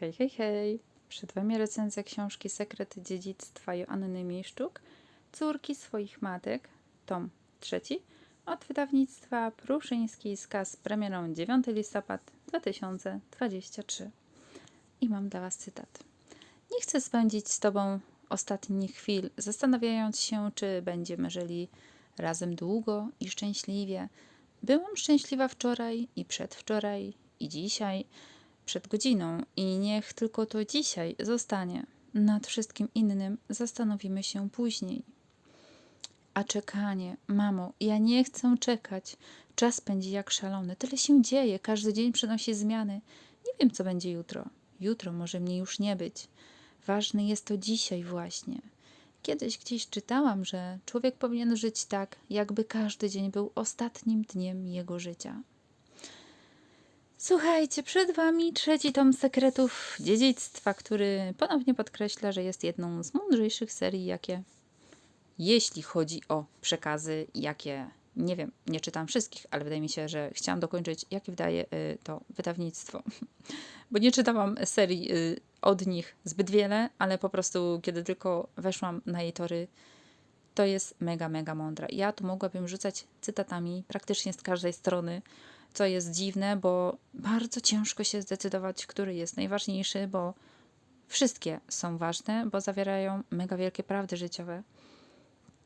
Hej, hej, hej! Przed Wami recenzja książki Sekret dziedzictwa Joanny Miszczuk, Córki swoich matek, tom trzeci, od wydawnictwa Pruszyńskiej Skaz z premierą 9 listopad 2023. I mam dla Was cytat. Nie chcę spędzić z Tobą ostatnich chwil, zastanawiając się, czy będziemy żyli razem długo i szczęśliwie. Byłam szczęśliwa wczoraj i przedwczoraj i dzisiaj, przed godziną i niech tylko to dzisiaj zostanie. Nad wszystkim innym zastanowimy się później. A czekanie, mamo, ja nie chcę czekać. Czas pędzi jak szalony. Tyle się dzieje, każdy dzień przynosi zmiany. Nie wiem, co będzie jutro. Jutro może mnie już nie być. Ważne jest to dzisiaj właśnie. Kiedyś gdzieś czytałam, że człowiek powinien żyć tak, jakby każdy dzień był ostatnim dniem jego życia. Słuchajcie, przed Wami trzeci tom sekretów dziedzictwa, który ponownie podkreśla, że jest jedną z mądrzejszych serii, jakie, jeśli chodzi o przekazy, jakie, nie wiem, nie czytam wszystkich, ale wydaje mi się, że chciałam dokończyć, jakie wydaje y, to wydawnictwo. Bo nie czytałam serii y, od nich zbyt wiele, ale po prostu, kiedy tylko weszłam na jej tory, to jest mega, mega mądra. Ja tu mogłabym rzucać cytatami praktycznie z każdej strony, co jest dziwne, bo bardzo ciężko się zdecydować, który jest najważniejszy, bo wszystkie są ważne, bo zawierają mega wielkie prawdy życiowe.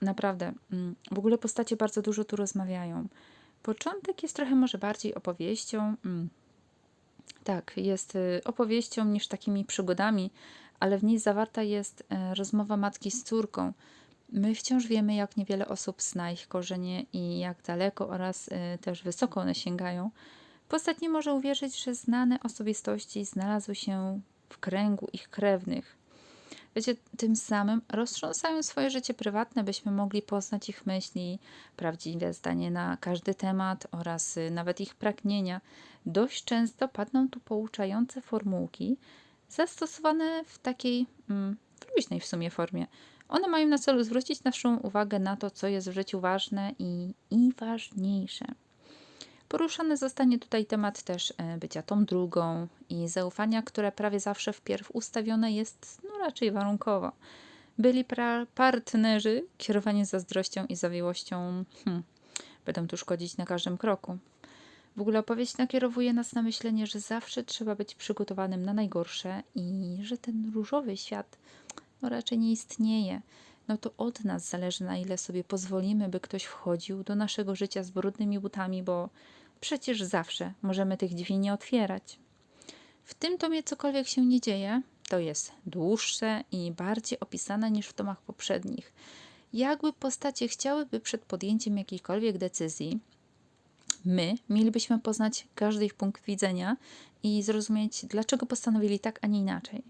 Naprawdę, mm, w ogóle postacie bardzo dużo tu rozmawiają. Początek jest trochę może bardziej opowieścią. mm, Tak, jest y, opowieścią niż takimi przygodami, ale w niej zawarta jest e, rozmowa matki z córką. My wciąż wiemy, jak niewiele osób zna ich korzenie i jak daleko oraz y, też wysoko one sięgają. Postać nie może uwierzyć, że znane osobistości znalazły się w kręgu ich krewnych. Wiecie, tym samym roztrząsają swoje życie prywatne, byśmy mogli poznać ich myśli, prawdziwe zdanie na każdy temat oraz y, nawet ich pragnienia. Dość często padną tu pouczające formułki, zastosowane w takiej mm, luźnej w sumie formie. One mają na celu zwrócić naszą uwagę na to, co jest w życiu ważne i, i ważniejsze. Poruszany zostanie tutaj temat też e, bycia tą drugą i zaufania, które prawie zawsze wpierw ustawione jest no, raczej warunkowo. Byli pra- partnerzy kierowani zazdrością i zawiłością hmm, będą tu szkodzić na każdym kroku. W ogóle opowieść nakierowuje nas na myślenie, że zawsze trzeba być przygotowanym na najgorsze i że ten różowy świat no, raczej nie istnieje. No to od nas zależy, na ile sobie pozwolimy, by ktoś wchodził do naszego życia z brudnymi butami, bo przecież zawsze możemy tych drzwi nie otwierać. W tym tomie cokolwiek się nie dzieje, to jest dłuższe i bardziej opisane niż w tomach poprzednich. Jakby postacie chciałyby przed podjęciem jakiejkolwiek decyzji, my mielibyśmy poznać każdy ich punkt widzenia i zrozumieć, dlaczego postanowili tak, a nie inaczej.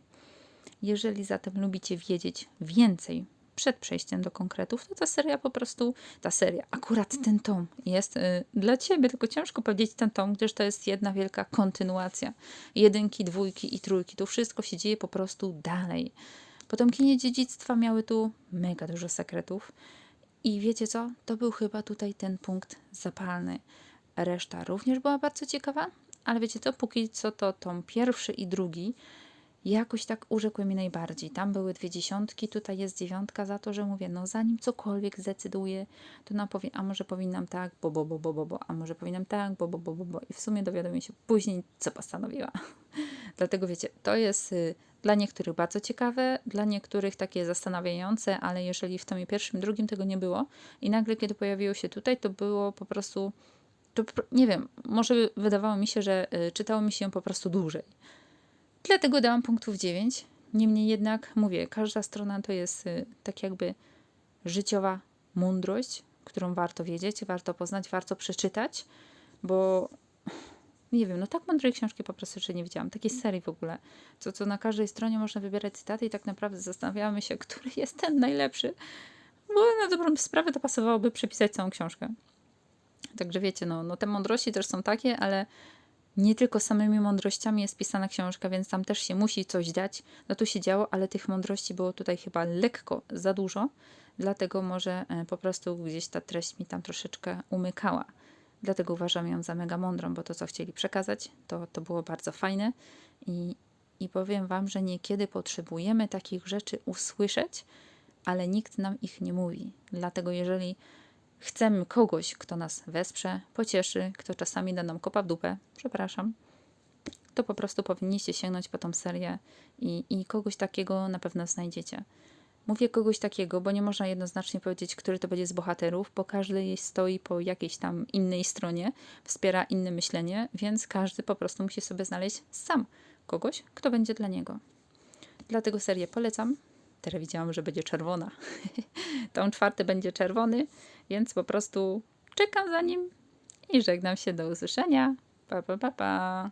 Jeżeli zatem lubicie wiedzieć więcej przed przejściem do konkretów, to ta seria po prostu, ta seria, akurat ten tom jest y, dla Ciebie, tylko ciężko powiedzieć ten tom, gdyż to jest jedna wielka kontynuacja. Jedynki, dwójki i trójki, to wszystko się dzieje po prostu dalej. Potomkinie dziedzictwa miały tu mega dużo sekretów i wiecie co? To był chyba tutaj ten punkt zapalny. Reszta również była bardzo ciekawa, ale wiecie co? Póki co to tom pierwszy i drugi jakoś tak urzekły mi najbardziej. Tam były dwie dziesiątki, tutaj jest dziewiątka za to, że mówię, no zanim cokolwiek zdecyduję, to nam powie, a może powinnam tak, bo, bo, bo, bo, bo, bo, a może powinnam tak, bo, bo, bo, bo, bo. I w sumie dowiaduję się później, co postanowiła. Dlatego wiecie, to jest y, dla niektórych bardzo ciekawe, dla niektórych takie zastanawiające, ale jeżeli w tomie pierwszym, drugim tego nie było i nagle, kiedy pojawiło się tutaj, to było po prostu, to nie wiem, może wydawało mi się, że y, czytało mi się po prostu dłużej. Dlatego dałam punktów 9. Niemniej jednak mówię, każda strona to jest y, tak jakby życiowa mądrość, którą warto wiedzieć, warto poznać, warto przeczytać, bo nie wiem, no tak mądrej książki po prostu jeszcze nie widziałam. Takiej serii w ogóle. Co, co na każdej stronie można wybierać cytaty i tak naprawdę zastanawiamy się, który jest ten najlepszy. Bo na dobrą sprawę to pasowałoby przepisać całą książkę. Także wiecie, no, no te mądrości też są takie, ale nie tylko samymi mądrościami jest pisana książka, więc tam też się musi coś dać. No tu się działo, ale tych mądrości było tutaj chyba lekko za dużo, dlatego może e, po prostu gdzieś ta treść mi tam troszeczkę umykała. Dlatego uważam ją za mega mądrą, bo to, co chcieli przekazać, to, to było bardzo fajne i, i powiem Wam, że niekiedy potrzebujemy takich rzeczy usłyszeć, ale nikt nam ich nie mówi. Dlatego, jeżeli chcemy kogoś, kto nas wesprze, pocieszy, kto czasami da nam kopa w dupę, przepraszam, to po prostu powinniście sięgnąć po tą serię i, i kogoś takiego na pewno znajdziecie. Mówię kogoś takiego, bo nie można jednoznacznie powiedzieć, który to będzie z bohaterów, bo każdy stoi po jakiejś tam innej stronie, wspiera inne myślenie, więc każdy po prostu musi sobie znaleźć sam kogoś, kto będzie dla niego. Dlatego serię polecam. Teraz widziałam, że będzie czerwona. Tą czwarty będzie czerwony, więc po prostu czekam za nim i żegnam się do usłyszenia. Pa, pa, pa, pa.